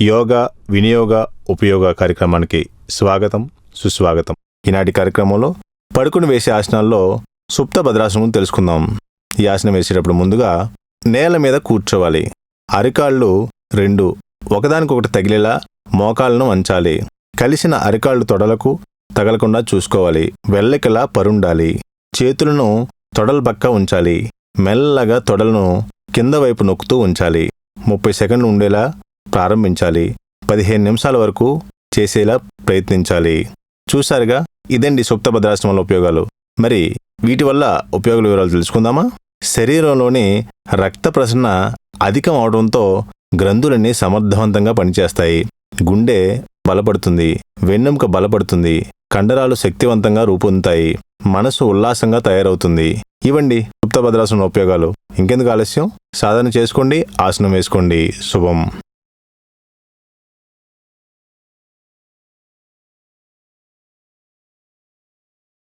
యోగా వినియోగ ఉపయోగ కార్యక్రమానికి స్వాగతం సుస్వాగతం. ఈనాటి కార్యక్రమంలో పడుకుని వేసే ఆసనాల్లో సుప్త భద్రాసనం తెలుసుకుందాం. ఈ ఆసనం వేసేటప్పుడు ముందుగా నేల మీద కూర్చోవాలి. అరికాళ్ళు రెండు ఒకదానికొకటి తగిలేలా మోకాళ్ళను వంచాలి. కలిసిన అరికాళ్ళు తొడలకు తగలకుండా చూసుకోవాలి. వెల్లకిలా పరుండాలి. చేతులను తొడల పక్క ఉంచాలి. మెల్లగా తొడలను కింద వైపు నొక్కుతూ ఉంచాలి. ముప్పై సెకండ్లు ఉండేలా ప్రారంభించాలి. పదిహేను నిమిషాల వరకు చేసేలా ప్రయత్నించాలి. చూసారుగా ఇదండి సుప్త భద్రాశ్రమంలో ఉపయోగాలు. మరి వీటి వల్ల ఉపయోగాల వివరాలు తెలుసుకుందామా? శరీరంలోని రక్త ప్రసరణ అధికం అవడంతో గ్రంథులన్నీ సమర్థవంతంగా పనిచేస్తాయి. గుండె బలపడుతుంది వెన్నెముక బలపడుతుంది కండరాలు శక్తివంతంగా రూపొందుతాయి మనసు ఉల్లాసంగా తయారవుతుంది. ఇవ్వండి సుప్త భద్రాసనం ఉపయోగాలు. ఇంకెందుకు ఆలస్యం? సాధన చేసుకోండి ఆసనం వేసుకోండి. శుభం.